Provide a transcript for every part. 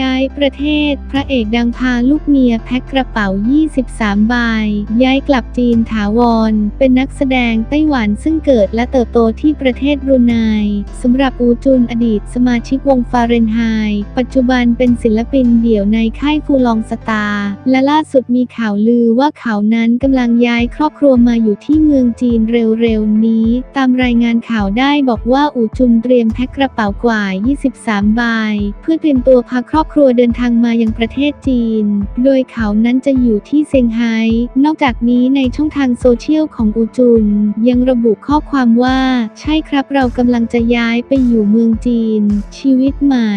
ย้ายประเทศ พระเอกดังพาลูกเมียแพ็คกระเป๋า 23 ใบ ย้ายกลับจีนถาวร เป็นนักแสดงไต้หวันซึ่งเกิดและเติบโตที่ประเทศบรูไน สำหรับอูจุนอดีตสมาชิกวงฟาเรนไฮต์ปัจจุบันเป็นศิลปินเดี่ยวในค่ายฟูลองสตาร์ และล่าสุดมีข่าวลือว่าเขานั้นกำลังย้ายครอบครัวมาอยู่ที่เมืองจีนเร็วๆนี้ ตามรายงานข่าวได้บอกว่าอูจุนเตรียมแพ็คกระเป๋ากว่า 23 ใบ เพื่อเตรียมตัวพารอบครัวเดินทางมายังประเทศจีน โดยเขานั้นจะอยู่ที่เซี่ยงไฮ้ นอกจากนี้ในช่องทางโซเชียลของอูจุน ยังระบุข้อความว่า ใช่ครับเรากำลังจะย้ายไปอยู่เมืองจีน ชีวิตใหม่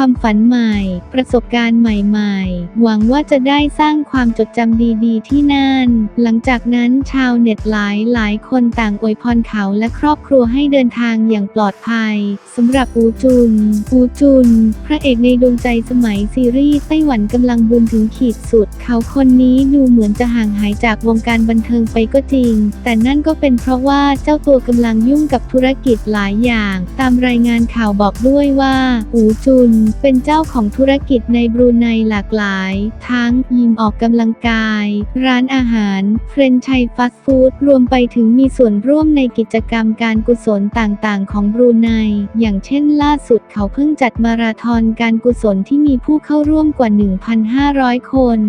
ความฝันใหม่ ประสบการณ์ใหม่ๆ หวังว่าจะได้สร้างความจดจำดีๆ ที่นั่น หลังจากนั้นชาวเน็ตหลายหลายคนต่างอวยพรเขาและครอบครัวให้เดินทางอย่างปลอดภัยสำหรับอูจุน อูจุน พระเอกในดวงใจสมัยซีรีส์ไต้หวันกำลังบูมถึงขีดสุด เขาคนนี้ดูเหมือนจะห่างหายจากวงการบันเทิงไปก็จริง แต่นั่นก็เป็นเพราะว่าเจ้าตัวกำลังยุ่งกับธุรกิจหลายอย่าง ตามรายงานข่าวบอกด้วยว่า อูจุนเป็นเจ้าของธุรกิจในบรูไนหลากหลาย ทั้งยิมออกกำลังกาย ร้านอาหารเฟรนไชส์ฟาสต์ฟู้ดรวมไปถึงมีส่วนร่วมในกิจกรรมการกุศลต่างๆ ของบรูไน อย่างเช่นล่าสุดเขาเพิ่งจัดมาราธอนการกุศลที่มีผู้เข้าร่วมกว่า 1,500 คน